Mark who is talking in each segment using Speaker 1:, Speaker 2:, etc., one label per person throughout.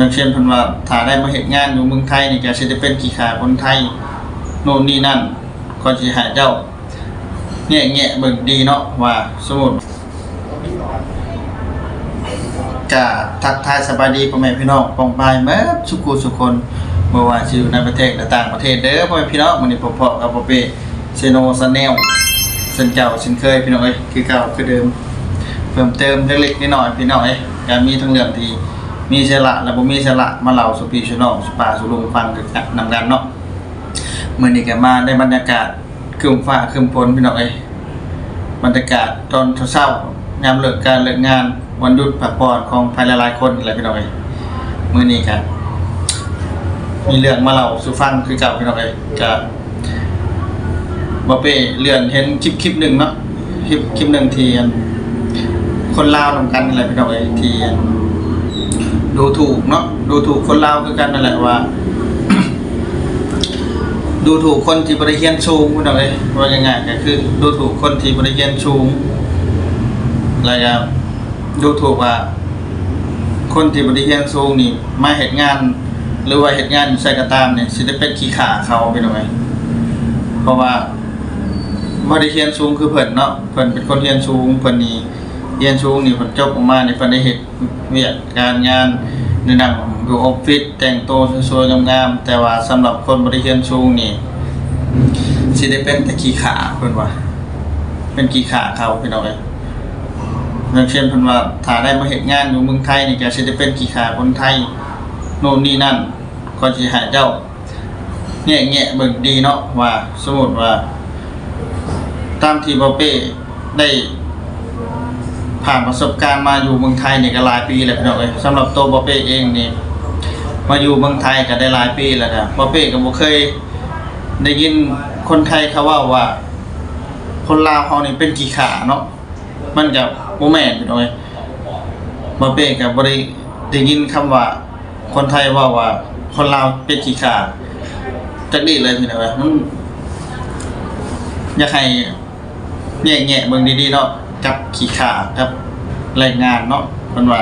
Speaker 1: อย่างเช่นเพิ่นว่าถ้าได้มาเฮ็ดงานอยู่เมืองไทยนี่ก็สิได้เป็นขี้ขาคนไทยโน่นนี่นั่นก็สิห้เจ้าแง่แง่เบิ่งดีเนาะว่าสมมุติก็ทักทายสบายดีพ่อแม่พี่น้องปองปายเมื่อสุขุสุคนบ่ว่าสิอยู่ในประเทศหรือต่างประเทศเด้อพ่อแม่พี่น้องมื้อนี้พบๆกับพ่อเป้เซโนซาแนลเส้นเก่าเส้นเคยพี่น้องเอ้ยคือเก่าคือเดิม เพิ่มเติมเล็กๆน้อยๆพี่น้องเอ้ยก็มีทั้งเรื่องที่ มีเสระและบ่มีเสระมาเล่าสู่พี่สู่น้องสู่ป่าสู่ลุงฟังกันนำกันเนาะเมื้อนี้ก็มาได้บรรยากาศครึมฟ้าครึ้มฝนพี่น้องเอ้ยบรรยากาศตอนเช้าๆยามเลิกการเลิกงานวันหยุดพักผ่อนของภายหลายๆคนนี่แหละพี่น้องเอ้ยมื้อนี้ก็มีเรื่องมาเล่าสู่ฟังคือเก่าพี่น้องเอ้ยก็บอเป้เลื่อนเห็นคลิปคลิปหนึ่งเนาะคลิปคลิปหนึ่งที่อันคนลาวนำกันอะไรพี่น้องเอ้ยที่อัน ดูถูกเนาะดูถูกคนลาวคือกันนั่นแหละว่า ดูถูกคนที่บริเฮียนสูงพี่น้องเอ้ยว่ายังไงก็คือ ดูถูกคนที่บริเฮียนสูงอะไรก็ดูถูกว่า คนที่บริเฮียนสูงนี่มาเหตุงาน หรือว่าเหตุงานอยู่ใส่กระตามเนี่ยสิได้เป็นขี้ขาเขาพี่น้อยเพราะว่าบ่ได้เรียนสูงคือเพิ่นเนาะเพิ่นเป็นคนเรียนสูงเพิ่นนี่ เรียนสูงนี่เพิ่นจบออกมานี่เพิ่นได้เฮ็ดเวียกการงานในนั่งอยู่ออฟฟิศแต่งตัวสวยๆงามๆแต่ว่าสำหรับคนบ่ได้เรียนสูงนี่สิได้เป็นแต่ขี้ขาเพิ่นว่าเป็นขี้ขาเขาพี่น้องเอ้ยอย่างเช่นเพิ่นว่าถ้าได้มาเฮ็ดงานอยู่เมืองไทยนี่ก็สิได้เป็นขี้ขาคนไทยโน่นนี่นั่นก็สิให้เจ้าแง่แง่เบิ่งดีเนาะว่าสมมติว่า ตามที่บอเป้ได้ ผ่านประสบการณ์มาอยู่เมืองไทยเนี่ยก็หลายปีแล้วพี่น้องเอ้ยสำหรับตัวบอเป้เองนี่มาอยู่เมืองไทยก็ได้หลายปีแล้วนะบอเป้ก็บ่เคยได้ยินคนไทยเขาว่าว่า คนลาวเขานี่เป็นกี่ขาเนาะมันก็บ่แมนพี่น้องเอ้ยบอเป้ก็บ่ได้ได้ยินคำว่า คนไทยว่าว่า คนลาวเป็นกี่ขาจักดีเลยพี่น้องเอ้ยมันอยากให้แง่แง่เบิ่งดีๆเนาะกับขี้ขากับ แรงงานเนาะมันว่า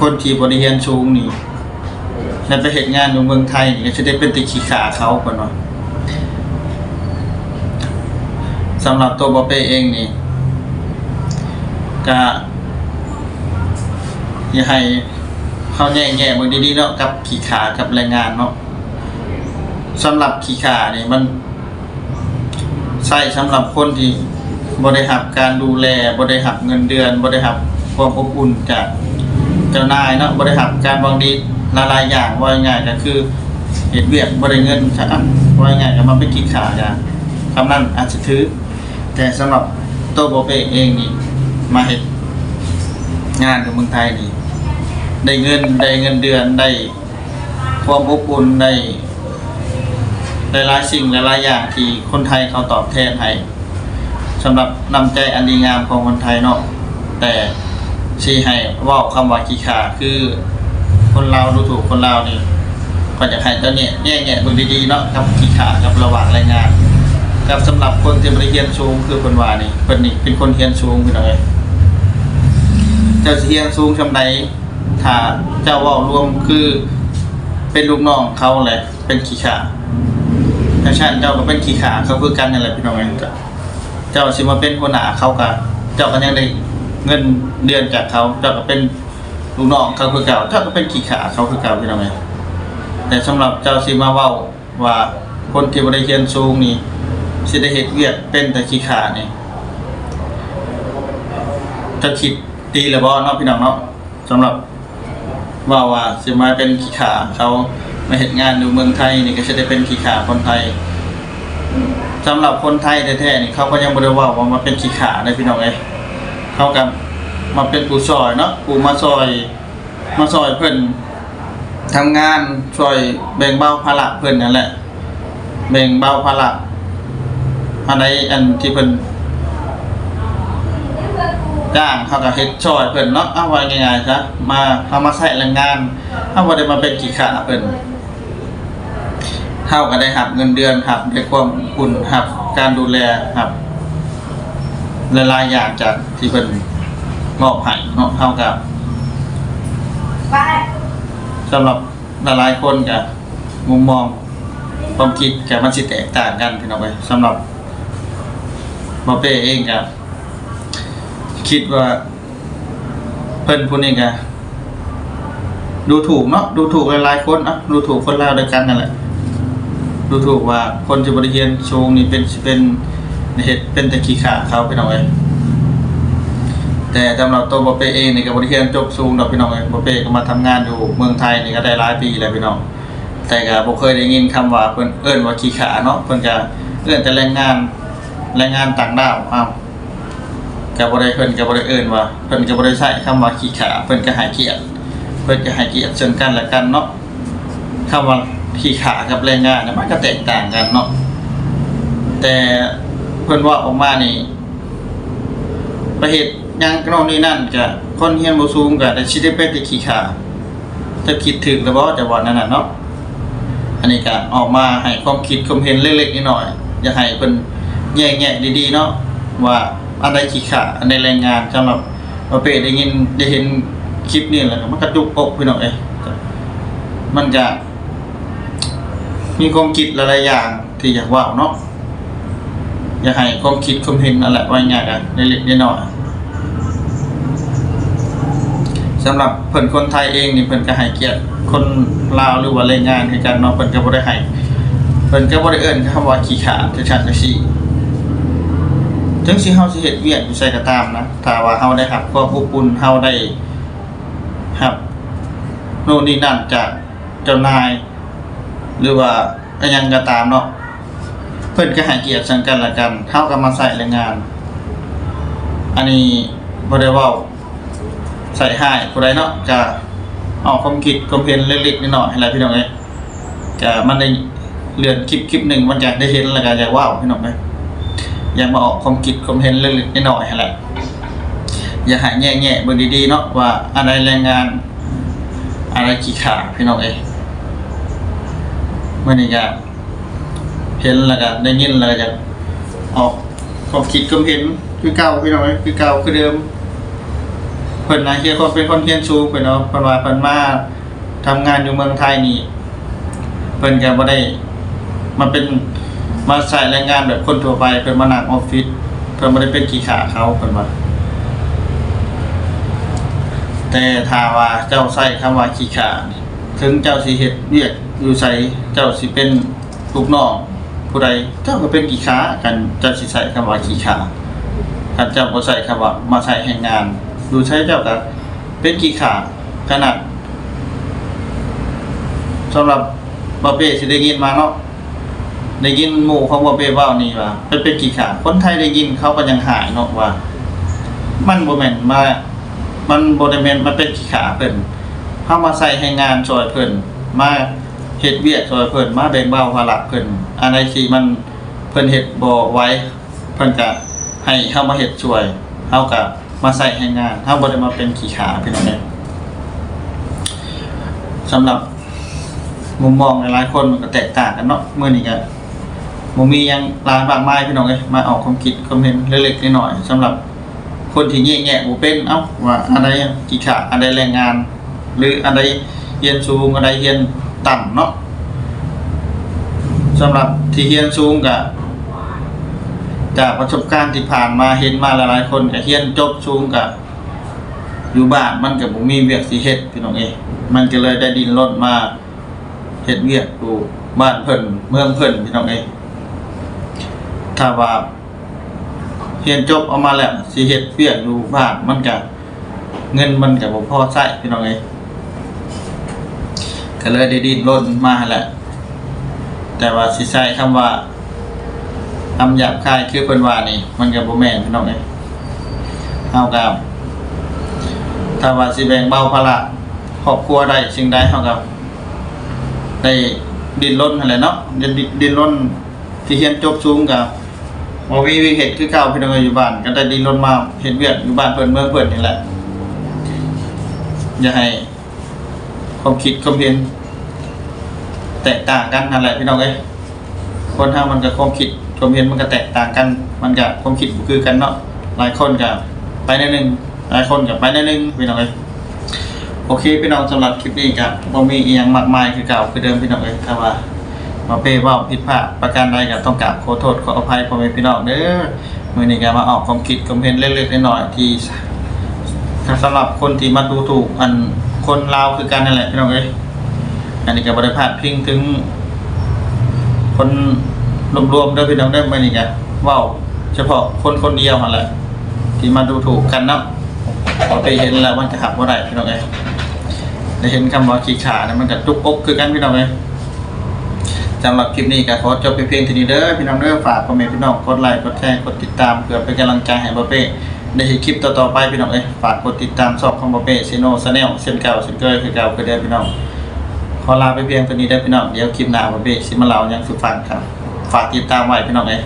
Speaker 1: คนที่บริเรียนสูงนี่ในไปเฮ็ดงานอยู่เมืองไทยนี่ก็สิได้เป็นติขีขาเขาเพิ่นว่าสำหรับตัวบ่เป้เองนี่ก็อยากให้เขาแง่แง่เบิ่งดีๆเนาะกับขี้ขากับแรงงานเนาะสำหรับขี้ขาเนี่ยมันใส่สำหรับคนที่ บริหับการดูแลบริหับเงินเดือนบริหับความอบอุ่นจากเจ้านายเนาะบริหับการบางดีละลายอย่างว่าง่ายก็คือเหตุเวียกบริเงินใช่ไหมว่าง่ายก็มาเป็นขี้ขาอย่างคำนั้นอาจจะถือ แต่สำหรับตัวโบเปเองนี่มาเหตุงานในเมืองไทยนี่ได้เงินได้เงินเดือนได้ความอบอุ่นได้หลายๆสิ่งหลายๆอย่างที่คนไทยเขาตอบแทนให้ สำหรับนำใจอันดีงามของคนไทยเนาะแต่ชี้ให้ว่าคำว่าขี้ขาคือคนเราดูถูกคนเรานี่ก็จะให้เจ้าเนี่ยแง่แง่ดูดีๆเนาะกับขี้ขากับระหว่างแรงงานกับสำหรับคนที่บริเรียนสูงคือคนว่านี่เป็นนี่เป็นคนเรียนสูงพี่น้องเอ้ยเจ้าเรียนสูงชำใดถ้าเจ้าว่ารวมคือเป็นลูกน้องเขาเลยเป็นขี้ขาแต่ชาติเจ้าก็เป็นขี้ขาเขาคือกันนั่นแหละพี่น้องเองจ้ะ จ้าสิมาเป็นหัวหน้าเขาก็เจ้าก็ยังได้เงินเดือนจากเขาเจ้าก็เป็นลูกน้องเขาคือเก่าเจ้าก็เป็นขี้ขาเขาคือเก่าพี่น้องเองแต่สำหรับเจ้าสิมาเว้าว่าคนที่บริเรียนสูงนี่สิได้เฮ็ดเวียกเป็นแต่ขี้ขานี่เจะคิดดีหรือบ่เนาะพี่น้องเนาะสำหรับว่าว่าสิมาเป็นขี้ขาเขามาเห็นงานอยู่เมืองไทยนี่ก็จะได้เป็นขี้ขาคนไทย สำหรับคนไทยแท้ๆนี่เขาก็ยังบ่ได้ว่าว่ามาเป็นขี้ขาได้พี่น้องเอ้ยเขากับมาเป็นผู้ซอยเนาะผู้มาซอย มาซอยเพิ่นทำงานช่วยแบ่งเบาภาระเพิ่นนั่นแหละแบ่งเบาภาระอันใดอันที่เพิ่นจ้างเขาก็เฮ็ดช่วยเพิ่นเนาะเอาไว้ง่ายๆซะมาเอามาใช้แรงงานเอาบ่ได้มาเป็นขี้ขาเพิ่น เฮาก็ได้หับเงินเดือนหับได้ความอุ่นหับการดูแลหับหลายอย่างจากที่เพิ่นมอบให้เนาะเฮาก็
Speaker 2: ไปำ
Speaker 1: หรับหลายคนกับมุมมองความคิดกับมันสิแตกต่างกันพี่น้องไปสำหรับบอเป้เองกับคิดว่าเพิ่นผู้นี้ก็ดูถูกเนาะดูถูกหลายๆคนอะดูถูกคนลาวด้วยกันนั่นแหละ ดูถูกว่าคนที่บริเรียนสูงนี่เป็นเป็นเหตุเป็นต่ขี้ขาเขาพี่น้อยแต่สำหรับตัวบอเป้เองนี่ก็บริเรียนจบสูงดอกพี่น้อยบอเป้ก็มาทำงานอยู่เมืองไทยนี่ก็ได้หลายปีแล้วพี่น้องแต่ก็บ่เคยได้ยินคำว่าเพิ่นเอิ้นว่าขี้ขาเนาะเพิ่นก็เอิ้นแต่แรงงานแรงงานต่างด้าวอ้าวก็บ่ได้เพิ่นก็บ่ได้เอิ้นว่าเพิ่นก็บ่ได้ใช้คำว่าขี้ขาเพิ่นก็ให้เกียรติเพิ่นก็ให้เกียรติซึ่งกันและกันเนาะคำว่า ขี้ขากับแรงงานมันก็แตกต่างกันเนาะแต่เพิ่อนว่าออกมานี่ประเหตุยังกนองนี่นั่นก็คนเฮียนบ่สูงก็ได้สิดเป็นแต่ขี้ขาจะคิดถึงแล้วบ่จะว่านั่นน่ะเนาะอันนี้ก็ออกมาให้ความคิดความเห็นเล็กๆน้อยอยากให้เพิ่นแยกๆดีๆเนาะว่าอันใดขี้ขาอันใดแรงงานสำหรับประเภทได้ยินได้เห็นคลิปนี้แล้วมันกระจุกอกพี่น้องเอ้ยมันจะ มีความคิดหลายๆอย่างที่อยากว่าเนาะอยากให้ความคิดความเห็นนั่นแหละว่าง่ายกันเล็กๆน้อยๆสำหรับเพิ่นคนไทยเองนี่เพิ่นก็ให้เกียรติคนลาวหรือว่าแรงงานคือกันเนาะเพิ่นก็บ่ได้ให้เพิ่นก็บ่ได้เอิ้นคำว่าขี้ขาดจังซั่นจังซี่ถึงสิเฮาสิเฮ็ดเวียกอยู่ไสก็ตามนะถ้าว่าเฮาได้รับความอบอุ่นเฮาได้รับโน่นนี่นั่นจากเจ้านาย หรือว่าอะหยังก็ตามเนาะเพิ่อนก็ให้เกียรติซึ่งกันและกันเฮาก็มาใส่แรงงาน อันนี้บ่ได้ว้าใส่ให้ผู้ใดเนาะก็ออกความคิดความเห็นเล็กๆน้อยๆอะไรพี่น้องเอ้ยก็มันได้เลื่อนคลิปคลิปหนึ่งมันจะได้เห็นแล้วก็อยากว้าวพี่น้องเอ้ยอยากมาออกความคิดความเห็นเล็กๆน้อยๆอะไรอย่าหายแง่ๆเบิ่งดีๆเนาะว่าอะไรแรงงาน อะไรขี้ขาพี่น้องเอ้ย มื่อนี้ก็เห็นแล้วก็ได้ยินแล้วก็อยากออกความคิดความเห็นคือเก่าพี่น้องคือเก่าคือเดิมเพิ่นนะเฮียคนเป็นคนเฮียนชูเพิ่นเนาะเพิ่นว่าเพิ่นมาทำงานอยู่เมืองไทยนี่เพิ่นก็บ่ได้มาเป็นมาใส่แรงงานแบบคนทั่วไปเพิ่นมานั่งออฟฟิศเพิ่นบ่ได้เป็นขี้ขาเขาเพิ่นว่าแต่ถ้าว่าเจ้าใช้คำว่าขี้ขานี่ ถึงเจ้าสิเฮ็ดเวียกอยู่ไสเจ้าสิเป็นลูกน้องผู้ใดเจ้าก็เป็นขี้ขากันเจ้าสิใช้คำว่าขี้ขาถ้าเจ้าบ่ใช้คำว่ามาใช้แรงงานดูใช้เจ้ากับเป็นกี่ขาขนาดสำหรับบอเป้สิได้ยินมาเนาะได้ยินหมู่ของบอเป้ว่านี่ว่าเป็นเป็นกี่ขาคนไทยได้ยินเขาก็ยังหายเนาะว่า มันโบแมนมามันโบแมนมันเป็นกี่ขาเพิ่น เข้ามาใส่ให้งานช่วยเพิ่นมาเฮ็ดเวียกช่วยเพิ่นมาแบ่งเบาภาระเพิ่นอันใดที่มันเพิ่นเฮ็ดบ่ไว้เพิ่นก็ให้เฮามาเฮ็ดช่วยเฮาก็มาใส่ให้งานเฮาบ่ได้มาเป็นขี้ขาพี่น้องเอ้ยสำหรับมุมมองหลายๆคนมันก็แตกต่างกันเนาะมื้อนี้ก็บ่มียังลายมากมายพี่น้องเอ้ยมาออกความคิดความเห็นเล็กๆน้อยๆสำหรับคนที่แง่ๆบ่เป็นเอ้าว่าอันใดขี้ขาอันใดแรงงาน หรืออันใดเรียนสูงอันใดเรียนต่ำเนาะสำหรับที่เรียนสูงก็จากประสบการณ์ที่ผ่านมาเห็นมาหลายๆคนก็เฮียนจบสูงกับอยู่บ้านมันก็บ่มีเวียกสิเฮ็ดพี่น้องเอ้ยมันก็เลยได้ดินรถมาเฮ็ดเวียกอยู่บ้านเพิ่นเมืองเพิ่นพี่น้องเอ้ยถ้าว่าเฮียนจบเออกมาแล้วสิเฮ็ดเวียกอยู่บ้านมันก็เงินมันก็บ่พอใช้พี่น้องเอ้ย ก็เลยได้ดินรถมาแหละ แต่ว่าสิใช้คำว่าทำหยาบคายคือเพิ่นว่านี่ มันก็บ่แม่นพี่น้องเอ้ยเฮากับถ้าว่าสิแบ่งเบาภาระครอบครัวได้สิ่งใดเฮาก็ได้ดิ้นรนนั่นแหละเนาะดิ้นดิ้นรนที่เรียนจบสูงก็บ่มีวิเฮ็ดคือเก่าพี่น้องอยอยู่บ้านก็ได้ดิ้นรนมาเฮ็ดเวียกอยู่บ้านเพิ่นเมืองเพิ่นนี่แหละอย่าให้ ความคิดความเห็น แตกต่างกันนั่นแหละพี่น้องเอ้ยคนถ้ามันกับความคิดความเห็นมันก็แตกต่างกัน มันกับความคิดคือกันเนาะหลายคนกับไปในหนึ่งหลายคนกับไปในหนึ่งพี่น้องเอ้ยโอเคพี่น้องสำหรับคลิปนี้ครับบ่มีอีหยังมากมายคือเก่าคือเดิมพี่น้องเอ้ยถ้าว่ามาเป้ว้าผิดพลาดประการใดก็ต้องกราบขอโทษขออภัยพ่อแม่พี่น้องเด้อมื้อนี้ก็มาออกความคิดความเห็นเล็กๆน้อยๆที่ สำหรับคนที่มาดูถูกอันคนลาวคือกันนั่นแหละพี่น้องเอ้ยอันนี้ก็บ่ได้พาดพิงถึง คนรวมๆเด้อพี่น้องเด้อมื้อนี้ก็เว้าเฉพาะคนคนเดียวหั่นแหละ ที่มาดูถูกกันนะพอไปเห็นแล้วมันจะหักว่าไรพี่น้องเอ้ยได้เห็นคำว่าขี้ขาเนี่ยมันก็จุกอกคือกันพี่น้องเอ้ยสำหรับคลิปนี้ก็ขอจบไปเพียงเท่านี้เด้อพี่น้องเด้อฝากพ่อแม่พี่น้องกดไลค์กดแชร์กดติดตามเพื่อเป็นกำลังใจให้บอเป้ ได้เห็นคลิปต่อๆไปพี่น้องเอ้ยฝากกดติดตามสอบของบอเป้ซีโน่ชาแนลเส้นเก่าเส้นเกยคือเก่าคือเดิมพี่น้องขอลาไปเพียงเท่านี้ได้พี่น้องเดี๋ยวคลิปหน้าบอเป้สิมาเล่ายังสุดฟังครับ ฝากติดตามไว้พี่น้องเอ้ย